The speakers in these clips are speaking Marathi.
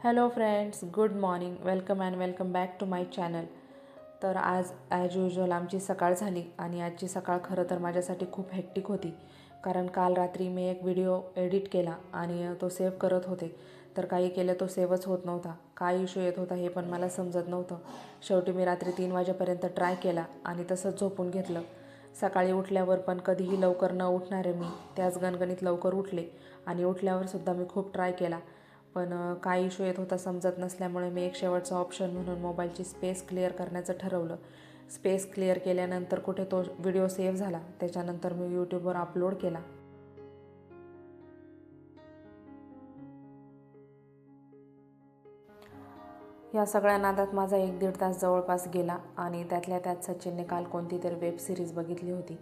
Hello friends good morning welcome and welcome back to my channel तर आज ॲज युजल आमची सकाळ झाली आणि आजची सकाळ खरं तर माझ्यासाठी खूप हेक्टिक होती. कारण काल रात्री मी एक व्हिडिओ एडिट केला आणि तो सेव्ह करत होते. तर काही केलं तो सेव्हच होत नव्हता. काय इश्यू येत होता हे पण मला समजत नव्हतं. शेवटी मी रात्री तीन वाजेपर्यंत ट्राय केला आणि तसंच झोपून घेतलं. सकाळी उठल्यावर पण कधीही लवकर न उठणारे मी त्याच गणगणित लवकर उठले आणि उठल्यावरसुद्धा मी खूप ट्राय केला. पण काय इशू येत होता समजत नसल्यामुळे मी एक शेवटचा ऑप्शन म्हणून मोबाईलची स्पेस क्लिअर करण्याचं ठरवलं. स्पेस क्लिअर केल्यानंतर कुठे तो व्हिडिओ सेव्ह झाला त्याच्यानंतर मी यूट्यूबवर अपलोड केला. या सगळ्या नादात माझा एक दीड तास जवळपास गेला आणि त्यातल्या त्यात सचिनने काल कोणती तरी वेब सिरीज बघितली होती.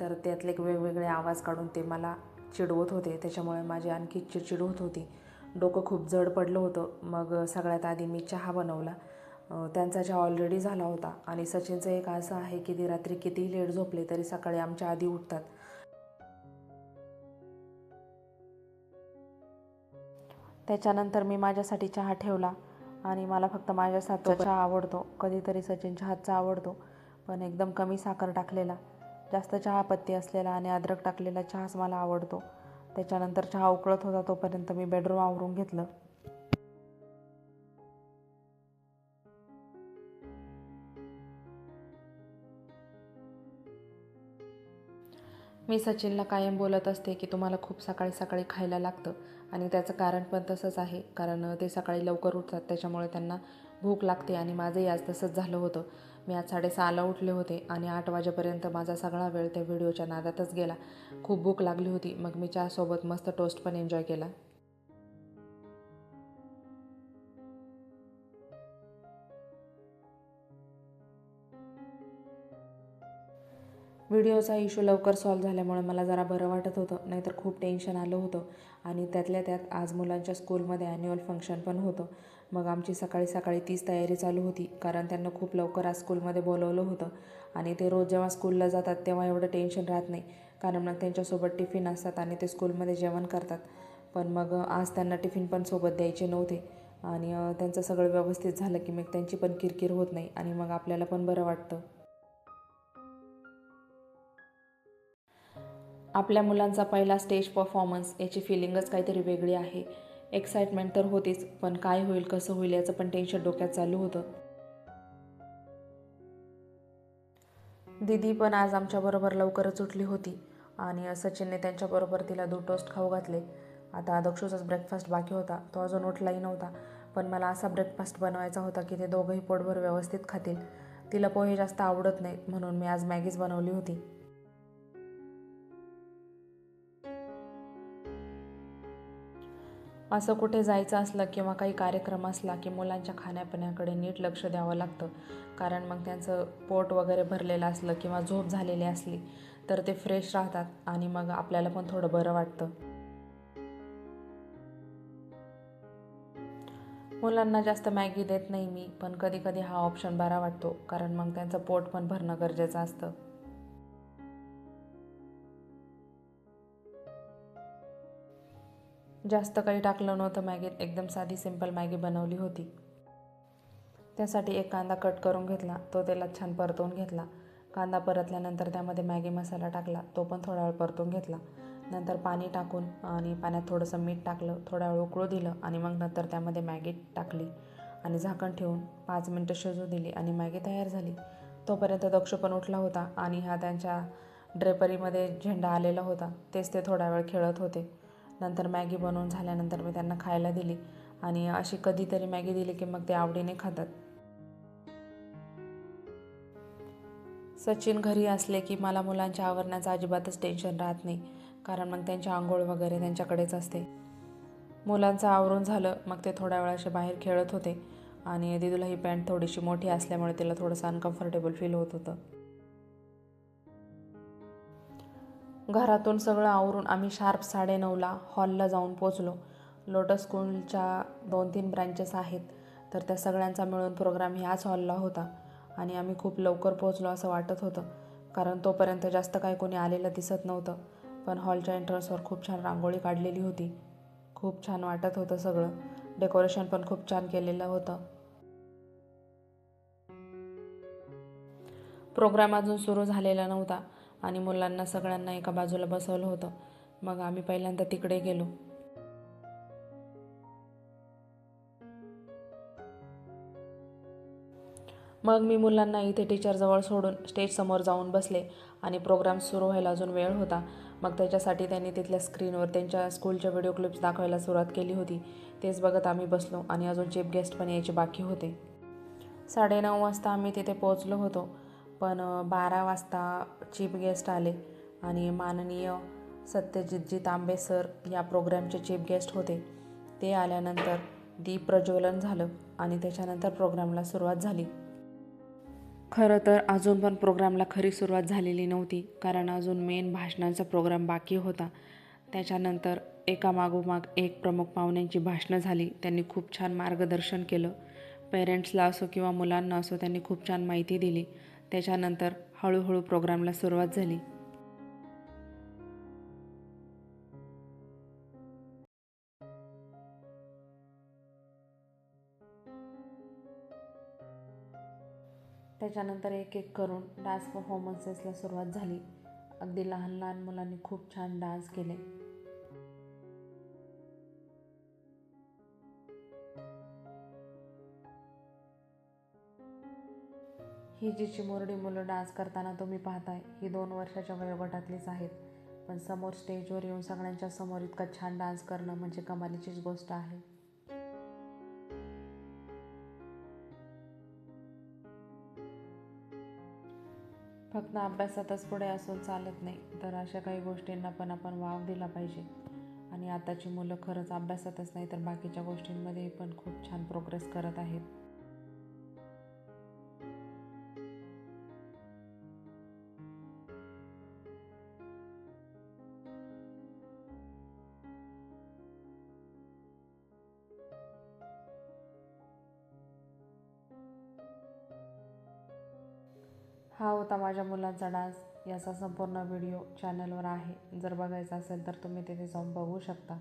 तर त्यातले वेगवेगळे आवाज काढून ते मला चिडवत होते त्याच्यामुळे माझी आणखी चिडचिड होत होती. डोकं खूप जड पडलं होतं. मग सगळ्यात आधी मी चहा बनवला. त्यांचा चहा ऑलरेडी झाला होता. आणि सचिनचं एक असं आहे की ते रात्री कितीही लेट झोपले तरी सकाळी आमच्या आधी उठतात. त्याच्यानंतर मी माझ्यासाठी चहा ठेवला. आणि मला फक्त माझ्यासाठी चहा आवडतो. कधीतरी सचिनच्या हातचा आवडतो. पण एकदम कमी साखर टाकलेला. जास्त चहापत्ती असलेला आणि अद्रक टाकलेला चहाच मला आवडतो. त्याच्यानंतर चहा उकळत होता तोपर्यंत मी बेडरूम आवरून घेतलं. मी सचिनला कायम बोलत असते की तुम्हाला खूप सकाळी सकाळी खायला लागतं आणि त्याचं कारण पण तसंच आहे कारण ते सकाळी लवकर उठतात त्याच्यामुळे त्यांना भूक लागते आणि माझंही आज तसंच झालं होतं. मी आज साडेसहाला उठले होते आणि आठ वाजेपर्यंत माझा सगळा वेळ त्या व्हिडिओच्या नादातच गेला. खूप भूक लागली होती मग मी चहासोबत मस्त टोस्ट पण एन्जॉय केला. व्हिडिओचा इश्यू लवकर सॉल्व्ह झाल्यामुळे मला जरा बरं वाटत होतं नाहीतर खूप टेन्शन आलं होतं. आणि त्यातल्या त्यात आज मुलांच्या स्कूलमध्ये ॲन्युअल फंक्शन पण होतं. मग आमची सकाळी सकाळी तीच तयारी चालू होती कारण त्यांना खूप लवकर आज स्कूलमध्ये बोलवलं होतं. आणि ते रोज जेव्हा स्कूलला जातात तेव्हा एवढं टेन्शन राहत नाही. कारण मग त्यांच्यासोबत टिफिन असतात आणि ते स्कूलमध्ये जेवण करतात. पण मग आज त्यांना टिफिन पण सोबत द्यायचे नव्हते. आणि त्यांचं सगळं व्यवस्थित झालं की मग त्यांची पण किरकिर होत नाही आणि मग आपल्याला पण बरं वाटतं. आपल्या मुलांचा पहिला स्टेज परफॉर्मन्स याची फिलिंगच काहीतरी वेगळी आहे. एक्साइटमेंट तर होतीच पण काय होईल कसं होईल याचं पण टेन्शन डोक्यात चालू होतं. दीदी पण आज आमच्याबरोबर लवकरच उठली होती आणि सचिनने त्यांच्याबरोबर तिला दूध टोस्ट खाऊ घातले. आता दक्षूचाच ब्रेकफास्ट बाकी होता तो अजून उठलाही नव्हता. पण मला असा ब्रेकफास्ट बनवायचा होता की ते दोघंही पोटभर व्यवस्थित खातील. तिला पोहे जास्त आवडत नाहीत म्हणून मी आज मॅगीच बनवली होती. असं कुठे जायचं असलं किंवा काही कार्यक्रम असला की मुलांच्या खाण्यापिण्याकडे नीट लक्ष द्यावं लागतं. कारण मग त्यांचं पोट वगैरे भरलेलं असलं किंवा झोप झालेली असली तर ते फ्रेश राहतात आणि मग आपल्याला पण थोडं बरं वाटतं. मुलांना जास्त मॅगी देत नाही मी पण कधी कधी हा ऑप्शन बरा वाटतो. कारण मग त्यांचं पोट पण भरणं गरजेचं असतं. जास्त काही टाकलं नव्हतं मॅगीत. एकदम साधी सिंपल मॅगी बनवली होती. त्यासाठी एक कांदा कट करून घेतला. तो तेलात छान परतवून घेतला. कांदा परतल्यानंतर त्यामध्ये मॅगी मसाला टाकला. तो पण थोडा वेळ परतून घेतला. नंतर पाणी टाकून आणि पाण्यात थोडंसं मीठ टाकलं. थोडा वेळ उकळू दिलं आणि मग नंतर त्यामध्ये मॅगी टाकली आणि झाकण ठेवून पाच मिनटं शिजू दिली आणि मॅगी तयार झाली. तोपर्यंत दक्ष पण उठला होता आणि हा त्यांच्या ड्रेपरीमध्ये झेंडा आलेला होता. तेच ते थोडा वेळ खेळत होते. नंतर मॅगी बनवून झाल्यानंतर मी त्यांना खायला दिली. आणि अशी कधीतरी मॅगी दिली की मग ते आवडीने खातात. सचिन घरी असले की मला मुलांच्या आवरण्याचं अजिबातच टेन्शन राहत नाही. कारण मग त्यांची आंघोळ वगैरे त्यांच्याकडेच असते. मुलांचं आवरून झालं मग ते थोड्या वेळाशी असे बाहेर खेळत होते. आणि दिदूला ही पॅन्ट थोडीशी मोठी असल्यामुळे तिला थोडंसं अनकम्फर्टेबल फील होत होतं. घरातून सगळं आवरून आम्ही शार्प साडेनऊला हॉलला जाऊन पोचलो लोटस स्कूलच्या दोन तीन ब्रँचेस आहेत तर त्या सगळ्यांचा मिळून प्रोग्राम ह्याच हॉलला होता आणि आम्ही खूप लवकर पोचलो असं वाटत होतं कारण तोपर्यंत जास्त काही कोणी आलेलं दिसत नव्हतं. पण हॉलच्या एंट्रन्सवर खूप छान रांगोळी काढलेली होती. खूप छान वाटत होतं सगळं. डेकोरेशन पण खूप छान केलेलं होतं. प्रोग्राम अजून सुरू झालेला नव्हता. आणि मुलांना सगळ्यांना एका बाजूला बसवलं होतं. मग आम्ही पहिल्यांदा तिकडे गेलो. मग मी मुलांना इथे टीचरजवळ सोडून स्टेजसमोर जाऊन बसले आणि प्रोग्राम सुरू व्हायला अजून वेळ होता. मग त्याच्यासाठी त्यांनी तिथल्या स्क्रीनवर त्यांच्या स्कूलच्या व्हिडिओ क्लिप्स दाखवायला सुरुवात केली होती. तेच बघत आम्ही बसलो आणि अजून चीफ गेस्ट पण यायचे बाकी होते. साडेनऊ वाजता आम्ही तिथे पोहोचलो होतो. पण बारा वाजता चीफ गेस्ट आले आणि माननीय सत्यजितजी तांबे सर या प्रोग्रॅमचे चीफ गेस्ट होते. ते आल्यानंतर दीप प्रज्वलन झालं आणि त्याच्यानंतर प्रोग्रामला सुरुवात झाली. खरं तर अजून पण प्रोग्रामला खरी सुरुवात झालेली नव्हती कारण अजून मेन भाषणांचा प्रोग्राम बाकी होता. त्याच्यानंतर एका मागोमाग एक प्रमुख पाहुण्यांची भाषणं झाली. त्यांनी खूप छान मार्गदर्शन केलं. पेरेंट्सला असो किंवा मुलांना असो त्यांनी खूप छान माहिती दिली. त्याच्यानंतर हळूहळू प्रोग्रामला सुरुवात झाली. त्याच्यानंतर एक एक करून डान्स परफॉर्मन्सेसला सुरुवात झाली. अगदी लहान लहान मुलांनी खूप छान डान्स केले. ही जी चिमुरडी मुलं डान्स करताना तुम्ही पाहताय ही दोन वर्षाच्या वयोगटातलीच आहेत. पण समोर स्टेजवर येऊन सगळ्यांच्या समोर इतका छान डान्स करणं म्हणजे कमालीचीच गोष्ट आहे. फक्त अभ्यासातच पुढे असून चालत नाही तर अशा काही गोष्टींना पण आपण वाव दिला पाहिजे. आणि आताची मुलं खरंच अभ्यासातच नाही तर बाकीच्या गोष्टींमध्ये पण खूप छान प्रोग्रेस करत आहेत. हा होता माझ्या मुलांचा डान्स. याचा संपूर्ण व्हिडिओ चॅनलवर आहे. जर बघायचा असेल तर तुम्ही तिथे जाऊन बघू शकता.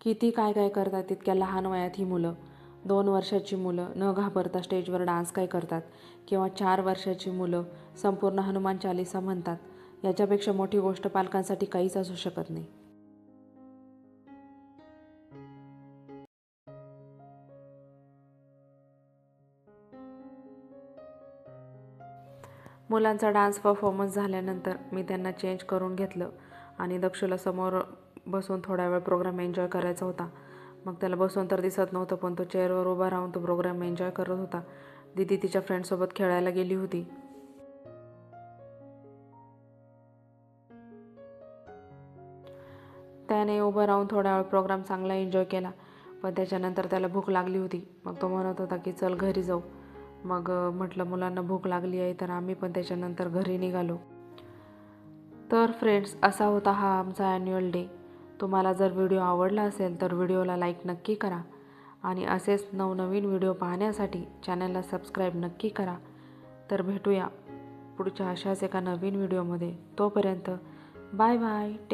किती काय काय करतात इतक्या लहान वयात ही मुलं. दोन वर्षाची मुलं न घाबरता स्टेजवर डान्स काय करतात किंवा चार वर्षाची मुलं संपूर्ण हनुमान चालिसा म्हणतात याच्यापेक्षा मोठी गोष्ट पालकांसाठी काहीच असू शकत नाही. मुलांचा डान्स परफॉर्मन्स झाल्यानंतर मी त्यांना चेंज करून घेतलं आणि दक्षला समोर बसून थोडा वेळ प्रोग्राम एन्जॉय करायचा होता. मग त्याला बसून तर दिसत नव्हतं पण तो चेअरवर उभा राहून तो प्रोग्राम एन्जॉय करत होता. दिदी तिच्या फ्रेंडसोबत खेळायला गेली होती. त्याने उभं राहून थोडा वेळ प्रोग्राम चांगला एन्जॉय केला पण त्याच्यानंतर त्याला भूक लागली होती. मग तो म्हणत होता की चल घरी जाऊ. मग म्हटलं मुलांना भूक लागली आहे तर आम्ही पण त्याच्यानंतर घरी निघालो. तर फ्रेंड्स असा होता हा आमचा ॲन्युअल डे तुम्हाला जर व्हिडिओ आवडला असेल तर व्हिडिओला लाईक नक्की करा आणि असेच नवनवीन व्हिडिओ पाहण्यासाठी चॅनलला सबस्क्राईब नक्की करा. तर भेटूया पुढच्या अशाच एका नवीन व्हिडिओमध्ये. तोपर्यंत बाय बाय. टेक